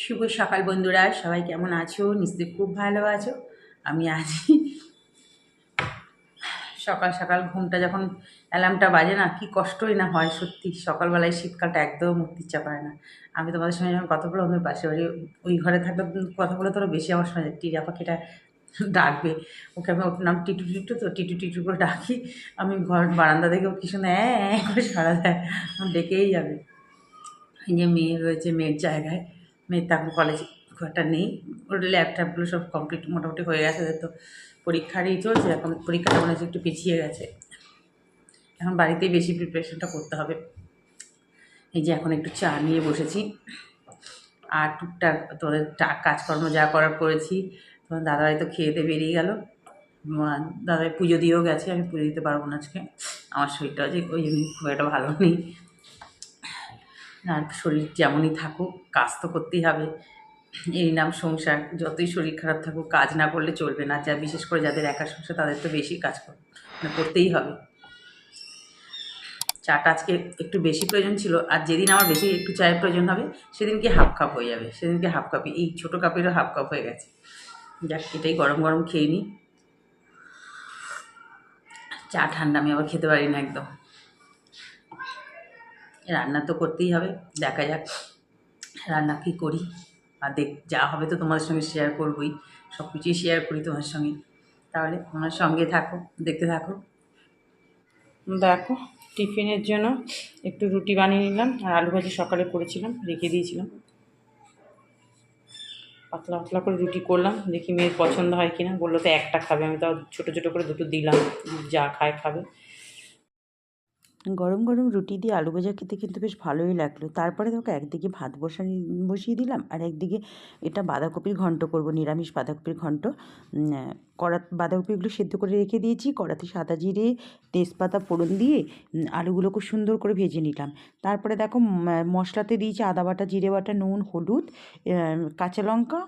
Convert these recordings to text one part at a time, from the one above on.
শুভ সকাল বন্ধুরা, সবাই কেমন আছো? নিশ্চয়ই খুব ভালো আছো। আমি আছি। সকাল সকাল ঘুমটা যখন অ্যালার্মটা বাজে না, কি কষ্টই না হয়, সত্যি। সকালবেলায় শীতকালটা একদম মুক্তি পায় না। আমি তোমাদের সঙ্গে যখন কথা বলো আমি পাশে বাড়ি ওই ঘরে থাকলে কথা বলে তোরা বেশি আমার যায়। টিয়া পাখিটা ডাকবে। ওকে আমি ওর নাম টিটু টিটু তো, টিটু টিটু করে ডাকি। আমি ঘর বারান্দা থেকে কি শুনে হ্যাঁ করে সারা দেয়। ডেকেই যাবে। এই যে মেয়ে রয়েছে মেয়ের জায়গায়। মেয়ের তো এখন কলেজ একটা নেই। ওর ল্যাপটপগুলো সব কমপ্লিট মোটামুটি হয়ে গেছে তো পরীক্ষারই চলছে। এখন পরীক্ষাটা মনে হচ্ছে একটু পিছিয়ে গেছে। এখন বাড়িতেই বেশি প্রিপারেশনটা করতে হবে। এই যে এখন একটু চা নিয়ে বসেছি। আর টুকটাক তোদের কাজকর্ম যা করার করেছি। তোমার দাদাভাই তো খেয়েতে বেরিয়ে গেল। দাদাভাই পুজো দিয়েও গেছে। আমি পুজো দিতে পারব না আজকে। আমার শরীরটা যে ওই জন্য খুব একটা ভালো নেই। আর শরীর যেমনই থাকুক, কাজ তো করতেই হবে। এই নাম সংসার, যতই শরীর খারাপ থাকুক, কাজ না করলে চলবে না। যা, বিশেষ করে যাদের একা সংসার, তাদের তো বেশি কাজ মানে করতেই হবে। চাটা আজকে একটু বেশি প্রয়োজন ছিল, আর যেদিন আমার বেশি একটু চায়ের প্রয়োজন হবে সেদিনকে হাফ কাপ হয়ে যাবে। সেদিনকে হাফ কাপই, এই ছোটো কাপেরও হাফ কাপ হয়ে গেছে। যাক, এটাই গরম গরম খেয়ে নিই চা ঠান্ডা, আমি আবার খেতে পারি না একদম। রান্না তো করতেই হবে, দেখা যাক রান্না কী করি। আর দেখ, যা হবে তো তোমাদের সঙ্গে শেয়ার করবই সব কিছুই শেয়ার করি তোমার সঙ্গে। তাহলে তোমার সঙ্গে থাকো, দেখতে থাকো। দেখো, টিফিনের জন্য একটু রুটি বানিয়ে নিলাম, আর আলু ভাজি সকালে করেছিলাম, রেখে দিয়েছিলাম। পাতলা পাতলা করে রুটি করলাম, দেখি মেয়ের পছন্দ হয় কিনা। বলল তো একটা খাবে, আমি তাও ছোটো ছোটো করে দুটো দিলাম, যা খায় খাবে। গরম গরম রুটি দিয়ে আলু ভাজা খেতে কিন্তু বেশ ভালোই লাগল। তারপরে দেখো একদিকে ভাত বসানি বসিয়ে দিলাম, আর একদিকে এটা বাঁধাকপির ঘন্ট করব, নিরামিষ বাঁধাকপির ঘন্ট। কড়া বাঁধাকপিগুলো সেদ্ধ করে রেখে দিয়েছি, কড়াতে সাদা জিরে, তেজপাতা ফোড়ন দিয়ে আলুগুলো খুব সুন্দর করে ভেজে নিলাম। তারপরে দেখো মশলাতে দিয়েছি আদা বাটা, জিরে বাটা, নুন, হলুদ কাঁচা লঙ্কা,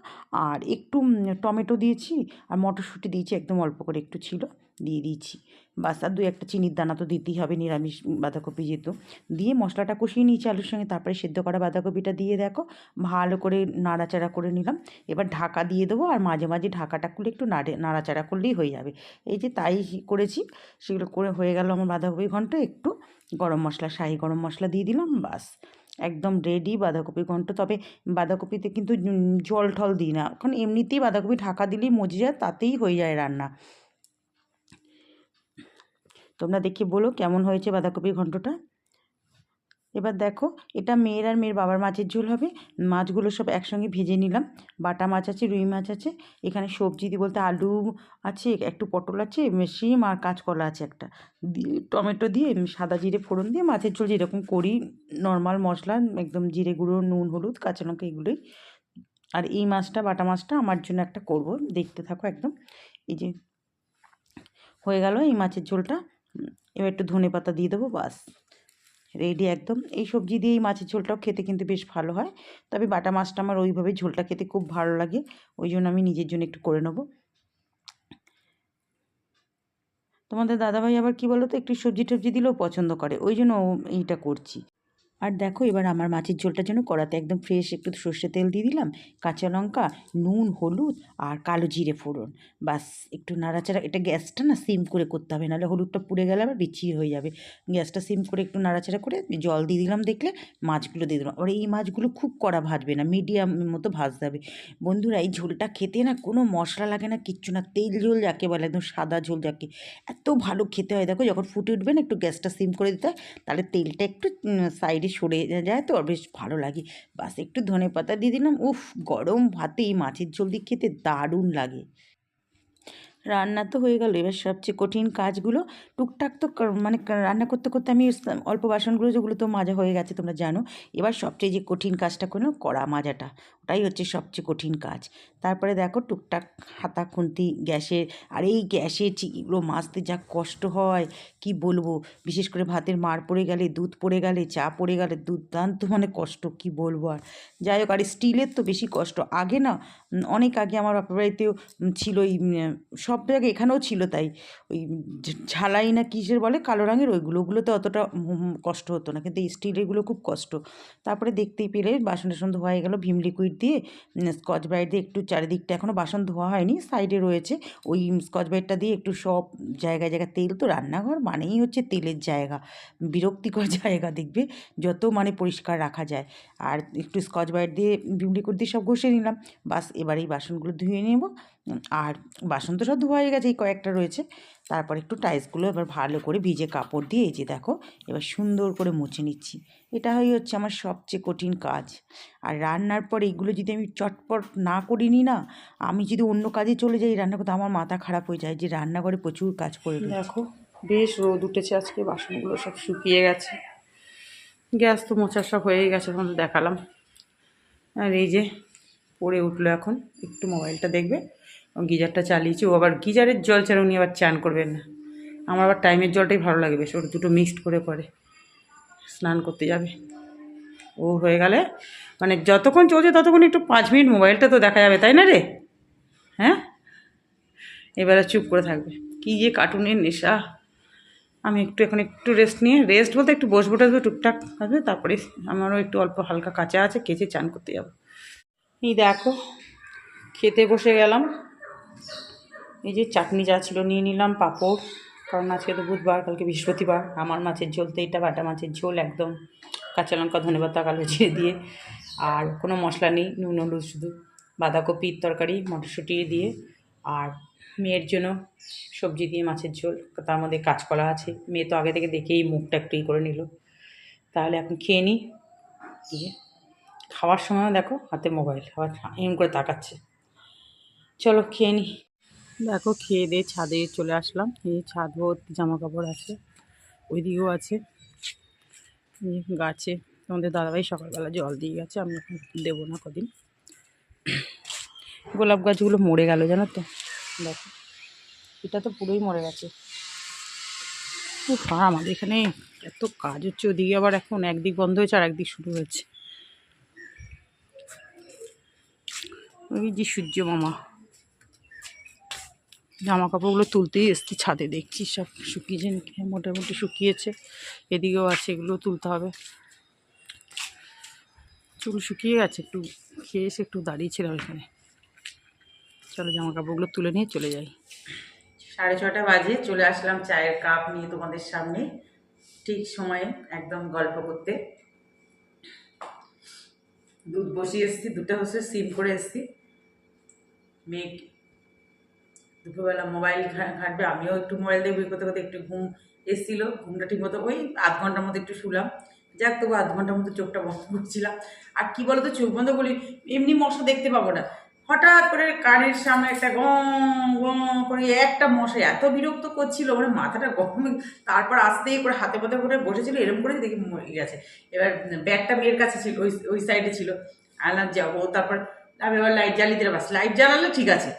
আর একটু টমেটো দিয়েছি, আর মটরশুঁটি দিয়েছি একদম অল্প করে, একটু ছিল। দিয়ে দিয়েছি বাস আর দু একটা চিনির দানা তো দিতেই হবে, নিরামিষ বাঁধাকপি যেহেতু। দিয়ে মশলাটা কষিয়ে নিয়েছি আলুর সঙ্গে, তারপরে সেদ্ধ করা বাঁধাকপিটা দিয়ে দেখো, ভালো করে নাড়াচাড়া করে নিলাম। এবার ঢাকা দিয়ে দেবো আর মাঝে মাঝে ঢাকাটা খুলে একটু নাড়ে, নাড়াচাড়া করলেই হয়ে যাবে। এই যে তাই করেছি, সেগুলো করে হয়ে গেল আমার বাঁধাকপি ঘন্ট, একটু গরম মশলা, শাহি গরম মশলা দিয়ে দিলাম, বাস। একদম রেডি বাঁধাকপি ঘন্ট। তবে বাঁধাকপিতে কিন্তু জল ঠল দিই না, কারণ এমনিতেই বাঁধাকপি ঢাকা দিলেই মজে যায়, তাতেই হয়ে যায় রান্না। তোমরা দেখে বলো কেমন হয়েছে বাঁধাকপির ঘন্টটা। এবার দেখো, এটা মেয়ের আর মেয়ের বাবার মাছের ঝোল হবে। মাছগুলো সব একসঙ্গে ভেজে নিলাম। বাটা মাছ আছে, রুই মাছ আছে, এখানে সবজি দিয়ে বলতে আলু আছে, একটু পটল আছে, শিম আর কাঁচকলা আছে একটা। টমেটো দিয়ে সাদা জিরে ফোড়ন দিয়ে মাছের ঝোল যেরকম করি, নর্মাল মশলা, একদম জিরে গুঁড়ো, নুন, হলুদ, কাঁচা লঙ্কা এগুলোই। আর এই মাছটা, বাটা মাছটা আমার জন্য একটা করব। দেখতে থাকো একদম। এই যে হয়ে গেল এই মাছের ঝোলটা। এবার একটু ধনে পাতা দিয়ে দেবো, বাস। রেডি একদম। এই সবজি দিয়ে এই মাছের ঝোলটাও খেতে কিন্তু বেশ ভালো হয়। তবে বাটা মাছটা আমার ওইভাবে ঝোলটা খেতে খুব ভালো লাগে, ওই জন্য আমি নিজের জন্য একটু করে নেব। তোমাদের দাদাভাই আবার কি বলো তো একটু সবজি টবজি দিলেও পছন্দ করে, ওই জন্য এইটা করছি। আর দেখো, এবার আমার মাছের ঝোলটার জন্য কড়াতে একদম ফ্রেশ একটু সর্ষে তেল দিয়ে দিলাম, কাঁচা লঙ্কা, নুন, হলুদ আর কালো জিরে ফোড়ন। বাস, একটু নাড়াচাড়া, এটা গ্যাসটা না সিম করে করতে হবে, নাহলে হলুদটা পুড়ে গেলে আবার বিচ্ছিরি হয়ে যাবে। গ্যাসটা সিম করে একটু নাড়াচাড়া করে জল দিয়ে দিলাম, দেখলে মাছগুলো দিয়ে দিলাম। আর এই মাছগুলো খুব কড়া ভাজবে না মিডিয়াম মতো ভাজতে হবে। বন্ধুরা, এই ঝোলটা খেতে না কোনো মশলা লাগে না, কিচ্ছু না, তেল ঝোল যাকে বলে, একদম সাদা ঝোল যাকে। এত ভালো খেতে হয়, দেখো, যখন ফুটে উঠবে না, একটু গ্যাসটা সিম করে দিতে হয়, তাহলে তেলটা একটু সাইডে সরে যায় তো বেশ ভালো লাগে। বাস একটু ধনে পাতা দিয়ে দিলাম। উফ, গরম ভাতে এই মাছের ঝোল দিয়ে খেতে দারুণ লাগে। রান্না তো হয়ে গেল। এবার সবচেয়ে কঠিন কাজগুলো টুকটাক তো মানে রান্না করতে করতে আমি অল্প বাসনগুলো যেগুলো তো মাজা হয়ে গেছে তোমরা জানো। এবার সবচেয়ে যে কঠিন কাজটা করলাম কড়া মাজাটা। ওটাই হচ্ছে সবচেয়ে কঠিন কাজ। তারপরে দেখো টুকটাক হাতা, খুন্তি, গ্যাসের আর এই গ্যাসের চিগুলো মাজতে যা কষ্ট হয়, কি বলব? বিশেষ করে ভাতের মার পড়ে গেলে, দুধ পড়ে গেলে, চা পড়ে গেলে দুর্দান্ত মানে কষ্ট, কি বলব আর? যাই হোক, আর স্টিলের তো বেশি কষ্ট। আগে না অনেক আগে আমার বাপের বাড়িতেও ছিল এই সব সব জায়গায় এখানেও ছিল তাই। ওই ঝালাই না কিসের বলে কালো রঙের ওইগুলো, ওগুলোতে অতটা কষ্ট হতো না। কিন্তু এই স্টিলেরগুলো খুব কষ্ট। তারপরে দেখতেই পেলে বাসন টাসন ধোয়া হয়ে গেল, ভীম লিকুইড দিয়ে স্কচ ব্রাইট দিয়ে একটু চারিদিকটা এখনও বাসন ধোয়া হয়নি সাইডে রয়েছে। ওই স্কচ ব্রাইটটা দিয়ে একটু সব জায়গায় জায়গায় তেল তো রান্নাঘর মানেই হচ্ছে তেলের জায়গা। বিরক্তিকর জায়গা দেখবে, যত মানে পরিষ্কার রাখা যায়। আর একটু স্কচ ব্রাইট দিয়ে, ভীম লিকুইড দিয়ে সব ঘষে নিলাম। বাস এবার এই বাসনগুলো ধুয়ে নেব। আর বাসন তো সব ধোয়া হয়ে গেছে, এই কয়েকটা রয়েছে। তারপর একটু টাইলসগুলো এবার ভালো করে ভিজে কাপড় দিয়ে, এই যে দেখো, এবার সুন্দর করে মুছে নিচ্ছি। এটা হয়ে হচ্ছে আমার সবচেয়ে কঠিন কাজ। আর রান্নার পর এইগুলো যদি আমি চটপট না করিনি না আমি যদি অন্য কাজে চলে যাই রান্না করতে, আমার মাথা খারাপ হয়ে যায় যে রান্নাঘরে প্রচুর কাজ করে। দেখো, বেশ রোদ উঠেছে আজকে, বাসনগুলো সব শুকিয়ে গেছে। গ্যাস তো মোছার সব হয়ে গেছে তখন দেখালাম। আর এই যে পড়ে উঠল এখন, একটু মোবাইলটা দেখবে। গিজারটা চালিয়েছি, ও আবার গিজারের জল ছাড়া উনি আবার চান করবেন না। আমার আবার টাইমের জলটাই ভালো লাগে বেশ ওটা দুটো মিক্সড করে করে। স্নান করতে যাবে। ও হয়ে গেলে মানে যতক্ষণ চলছে ততক্ষণ একটু পাঁচ মিনিট মোবাইলটা তো দেখা যাবে, তাই না রে? হ্যাঁ? এবারে চুপ করে থাকবে। কী যে কার্টুনের নেশা। আমি একটু এখন একটু রেস্ট নিয়ে রেস্ট বলতে একটু বসবো টসবো টুকটাক হবে তারপরে আমারও একটু অল্প হালকা কাঁচা আছে, কেচে চান করতে যাব। এই দেখো, খেতে বসে গেলাম। এই যে চাটনি যা ছিল নিয়ে নিলাম, পাঁপড়। কারণ আজকে তো বুধবার, কালকে বৃহস্পতিবার। আমার মাছের ঝোল তো এইটা বাটা মাছের ঝোল একদম। কাঁচা লঙ্কা ধনেপাতা কালো জিরে দিয়ে। আর কোনো মশলা নেই, নুন, হলুদ শুধু। বাঁধাকপির তরকারি, মটরশুঁটি দিয়ে। আর মেয়ের জন্য সবজি দিয়ে মাছের ঝোল। তার মধ্যে কাঁচকলা আছে। মেয়ে তো আগে থেকে দেখেই মুখটা একটু করে নিল। তাহলে এখন খেয়ে নিই খাওয়ার সময় দেখো, হাতে মোবাইল। আবার এম করে তাকাচ্ছে। চলো খেয়ে নিই দেখো খেয়ে দিয়ে ছাদে চলে আসলাম। এই ছাদ ভর্তি জামা কাপড় আছে, ওইদিকেও আছে। গাছে, তোমাদের দাদাভাই সকালবেলা জল দিয়ে গেছে, আমি এখন দেবো না কদিন। গোলাপ গাছগুলো মরে গেল, জানো তো? দেখো, এটা তো পুরোই মরে গেছে। আর আমাদের এখানে এত কাজ হচ্ছে, ওদিকে আবার এখন একদিক বন্ধ হয়েছে আর একদিক শুরু হয়েছে। ওই যে সূর্য মামা। জামা কাপড়গুলো তুলতেই এসছি ছাদে, দেখছি সব শুকিয়েছে মোটামুটি শুকিয়েছে। এদিকেও আছে, এগুলো তুলতে হবে। চুল শুকিয়ে গেছে, একটু খেয়ে এসে একটু দাঁড়িয়েছিলাম এখানে। চলো জামা কাপড়গুলো তুলে নিয়ে চলে যাই। সাড়ে ছটা বাজে, চলে আসলাম চায়ের কাপ নিয়ে তোমাদের সামনে। ঠিক সময়ে একদম গল্প করতে। দুধ বসিয়ে এসেছি দুটো হচ্ছে সিম করে এসেছি। মেয়ে দুপুরবেলা মোবাইল ঘাঁটবে আমিও একটু মোবাইল দেখব করতে করতে একটু ঘুম এসেছিল, ঘুমটা ঠিক মতো, ওই আধ ঘণ্টার মতো একটু শুলাম। যাক তবু আধ ঘণ্টার মতো চোখটা বন্ধ করছিলাম। আর কি বলতো, চোখ বন্ধ করি এমনি মশা দেখতে পাবো না। হঠাৎ করে কানের সামনে একটা গঁ গঁ করে একটা মশা এত বিরক্ত করছিল মানে মাথাটা গরম তারপর আস্তে করে হাতে পাতে করে বসেছিল এরকম করে দেখি মরে গেছে। এবার ব্যাগটা মেয়ের কাছে ছিল, ওই ওই সাইডে ছিল। আলাম যাব, তারপর আমি এবার লাইট জ্বালিয়ে দিলে বাস লাইট জ্বালালে ঠিক আছে।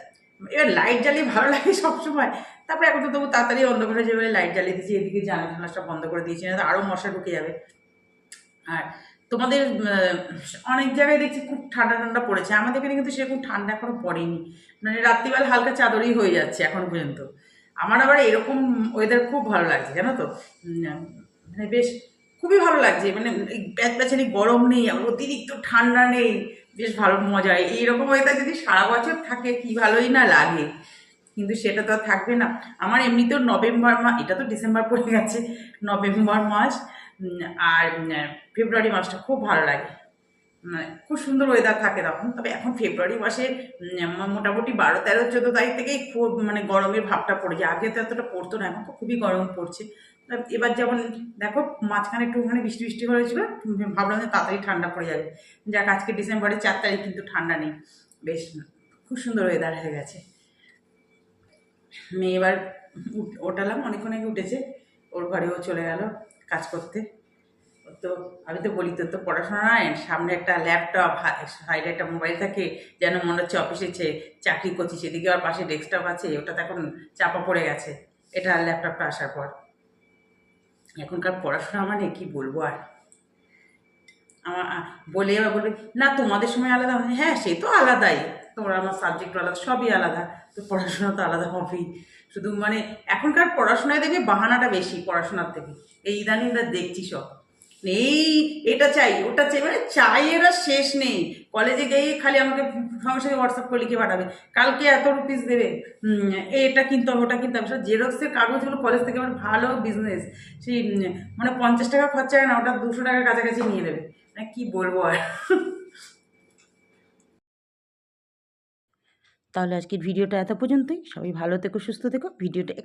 এবার লাইট জ্বালিয়ে ভালো লাগে সবসময়। তারপরে এখন তো তবু তাড়াতাড়ি অন্ধকারে যেভাবে লাইট জ্বালিয়ে দিয়েছি, এদিকে জানলা টানলা সব বন্ধ করে দিয়েছি, না তো আরও মশা ঢুকে যাবে। আর তোমাদের অনেক জায়গায় দেখছি খুব ঠান্ডা ঠান্ডা পড়েছে, আমাদের এখানে কিন্তু সেরকম ঠান্ডা এখনও পড়েনি। মানে রাত্রিবেলা হালকা চাদরই হয়ে যাচ্ছে এখন পর্যন্ত। আমার আবার এরকম ওয়েদার খুব ভালো লাগছে, জানো তো? মানে বেশ খুবই ভালো লাগছে মানে এই প্যাচ প্যাচানি গরম নেই অতিরিক্ত ঠান্ডা নেই, বেশ ভালো মজা, এইরকম ওয়েদার যদি সারা বছর থাকে কি ভালোই না লাগে, কিন্তু সেটা তো থাকবে না। আমার এমনিতেও নভেম্বর মাস এটা তো ডিসেম্বর পড়ে গেছে, নভেম্বর মাস আর ফেব্রুয়ারি মাসটা খুব ভালো লাগে। খুব সুন্দর ওয়েদার থাকে তখন, তবে এখন ফেব্রুয়ারি মাসে মোটামুটি বারো তেরো, চোদ্দ তারিখ থেকেই খুব মানে গরমের ভাবটা পড়ে যায়, আগে তো এতটা পড়তো না, এখন তো খুবই গরম পড়ছে। এবার যেমন দেখো মাঝখানে একটুখানি বৃষ্টি বৃষ্টি হয়েছিল ভাবলাম যে তাড়াতাড়ি ঠান্ডা পড়ে যাবে। যাক, আজকে ডিসেম্বরের চার তারিখ কিন্তু ঠান্ডা নেই। বেশ, খুব সুন্দর ওয়েদার হয়ে গেছে। মেয়ে এবার ওঠালাম, অনেকক্ষণ আগে উঠেছে, ওর ঘরেও চলে গেল কাজ করতে। তো, আমি তো বলি, তোর তো পড়াশোনা নয়, সামনে একটা ল্যাপটপ সাইডে একটা মোবাইল থাকে, যেন মনে হচ্ছে অফিসে চাকরি করছি সেদিকে আর পাশে ডেস্কটপ আছে ওটা তো এখন চাপা পড়ে গেছে। এটা ল্যাপটপটা আসার পর। এখনকার পড়াশোনা মানে কি বলব আর? আমার বলে এবার বলবে, না, তোমাদের সময় আলাদা হ্যাঁ সে তো আলাদাই। তোমার আমার সাবজেক্ট আলাদা, সবই আলাদা। তো পড়াশোনা তো আলাদা হবেই। শুধু মানে এখনকার পড়াশোনায় দেখবে বাহানাটা বেশি পড়াশোনার থেকে। এই ইদানিং দেখছি সব। এই, এটা চাই, ওটা চাই মানে চাই এরা শেষ নেই। কলেজে গিয়ে খালি আমাকে সঙ্গে সঙ্গে হোয়াটসঅ্যাপ করে লিখে পাঠাবে। কালকে এত রুপিস দেবে। এটা কিনতে হবে, ওটা কিনতে হবে। সব জেরক্সের কাগজগুলো কলেজ থেকে আমার ভালো বিজনেস সেই মানে পঞ্চাশ টাকা খরচা হয় না, ওটা দুশো টাকার কাছাকাছি নিয়ে নেবে। মানে কী বলব আর? তাহলে আজকের ভিডিওটা এত পর্যন্তই। সবাই ভালো থেকো, সুস্থ থেকো। ভিডিওটা